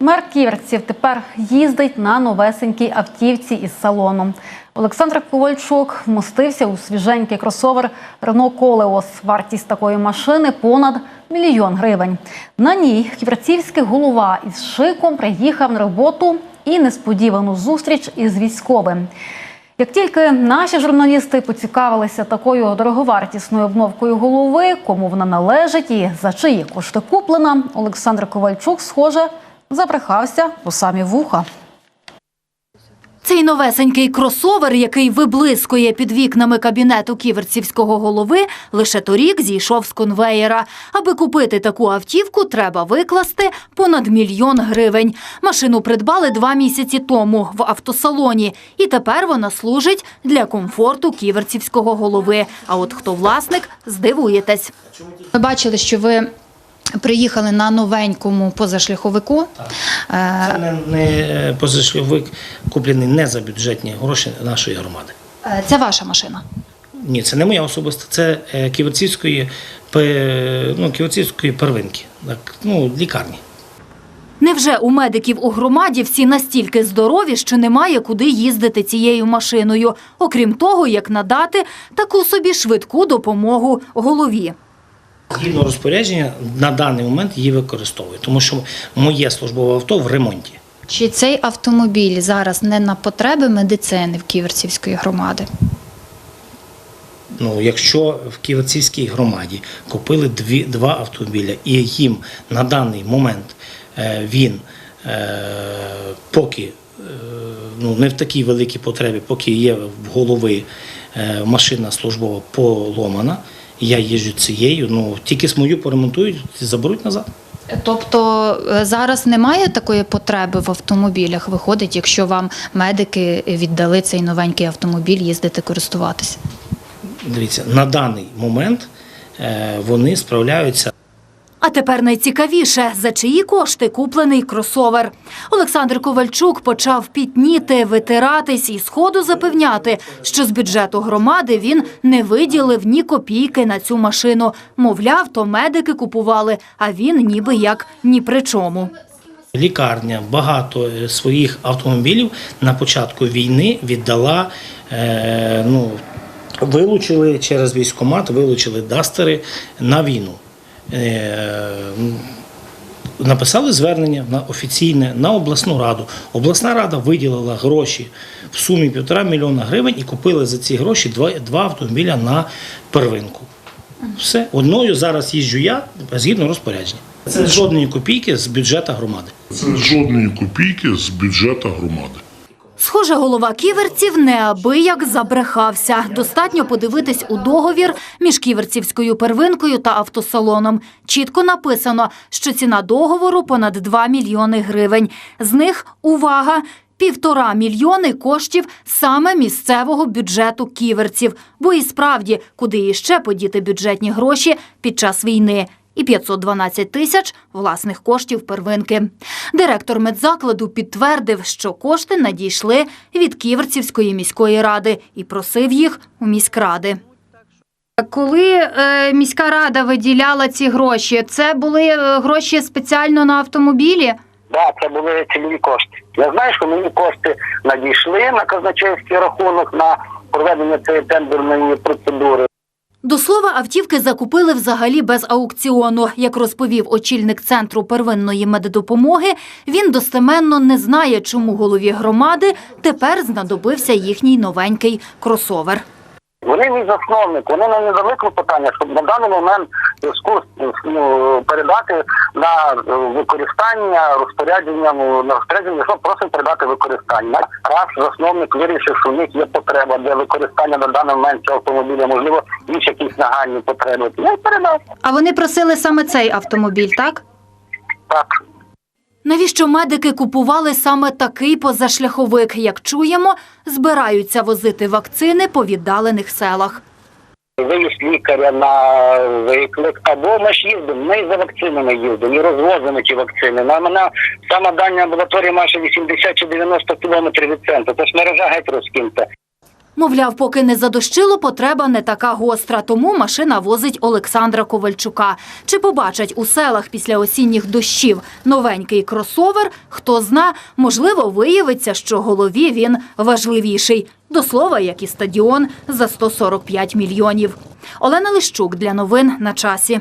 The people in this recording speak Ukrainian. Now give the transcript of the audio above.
Мер Ківерців тепер їздить на новесенькій автівці із салоном. Олександр Ковальчук вмостився у свіженький кросовер Рено Колеос. Вартість такої машини понад мільйон гривень. На ній ківерцівський голова із шиком приїхав на роботу і несподівану зустріч із військовим. Як тільки наші журналісти поцікавилися такою дороговартісною обновкою голови, кому вона належить і за чиї кошти куплена, Олександр Ковальчук, схоже, забрехався по самі вуха. Цей новесенький кросовер, який виблискує під вікнами кабінету ківерцівського голови, лише торік зійшов з конвеєра. Аби купити таку автівку, треба викласти понад мільйон гривень. Машину придбали два місяці тому в автосалоні, і тепер вона служить для комфорту ківерцівського голови. А от хто власник, здивуєтесь. Ми бачили, що ви приїхали на новенькому позашляховику. Е, Це не, не позашляховик куплений не за бюджетні гроші нашої громади. е, Це ваша машина. Ні, це не моя особиста, це е, Ківерцівської, ну, Ківерцівської первинки, так, ну, лікарні. Невже у медиків у громаді всі настільки здорові, що немає куди їздити цією машиною, окрім того, як надати таку собі швидку допомогу голові? Згідно розпорядження, на даний момент її використовую, тому що моє службове авто в ремонті. Чи цей автомобіль зараз не на потреби медицини в Ківерцівської громади? Ну, якщо в Ківерцівській громаді купили дві, два автомобіля, і їм на даний момент е, він е, поки е, ну, не в такій великій потребі, поки є в голови е, машина службова поломана, я їжджу цією, ну тільки мою поремонтують заберуть назад. Тобто е, зараз немає такої потреби в автомобілях, виходить, якщо вам медики віддали цей новенький автомобіль їздити користуватися. Дивіться, на даний момент е, вони справляються А тепер найцікавіше, за чиї кошти куплений кросовер. Олександр Ковальчук почав пітніти, витиратись і сходу запевняти, що з бюджету громади він не виділив ні копійки на цю машину. Мовляв, то медики купували, а він ніби як ні при чому. Лікарня багато е, своїх автомобілів на початку війни віддала. Е, ну, вилучили через військкомат, вилучили дастери на війну. Е, написали звернення на офіційне на обласну раду. Обласна рада виділила гроші в сумі півтора мільйона гривень і купили за ці гроші два, два автомобіля на первинку. Все, одною зараз їжджу я згідно розпорядження. Це жодної копійки з бюджету громади. Це жодної копійки з бюджету громади. Схоже, голова ківерців неабияк забрехався. Достатньо подивитись у договір між ківерцівською первинкою та автосалоном. Чітко написано, що ціна договору понад 2 мільйони гривень. З них увага. Півтора мільйони коштів саме місцевого бюджету ківерців. Бо і справді, куди іще подіти бюджетні гроші під час війни і 512 тисяч власних коштів первинки. Директор медзакладу підтвердив, що кошти надійшли від Ківерцівської міської ради і просив їх у міськради. Коли е, міська рада виділяла ці гроші, це були е, гроші спеціально на автомобілі? Да, це були цільові кошти. Я знаю, що мені кошти надійшли на казначейський рахунок на проведення цієї тендерної процедури. До слова, автівки закупили взагалі без аукціону. Як розповів очільник центру первинної меддопомоги, він достеменно не знає, чому голові громади тепер знадобився їхній новенький кросовер. Вони мій засновник, вони мені дали клопотання, щоб на даний момент зв'язку ну, передати на е, використання розпорядження ну, на розпорядження, що просить передати використання. Раз засновник вирішив, що в них є потреба для використання на даний момент цього автомобіля, можливо, інші якісь нагальні потреби. Й передав. А вони просили саме цей автомобіль, так? Так. Навіщо медики купували саме такий позашляховик? Як чуємо, збираються возити вакцини по віддалених селах. виїзд лікаря на виклик, або ми ж їздимо, ми за вакцинами їздимо, і розвозимо ті вакцини. На мене сама дальня амбулаторія майже 80 чи 90 кілометрів від центру, тож мережа геть розкинута. Мовляв, поки не задощило, потреба не така гостра, тому машина возить Олександра Ковальчука. Чи побачать у селах після осінніх дощів новенький кросовер, хто зна, можливо, виявиться, що голові він важливіший. До слова, як і стадіон за 145 мільйонів. Олена Лищук для новин на часі.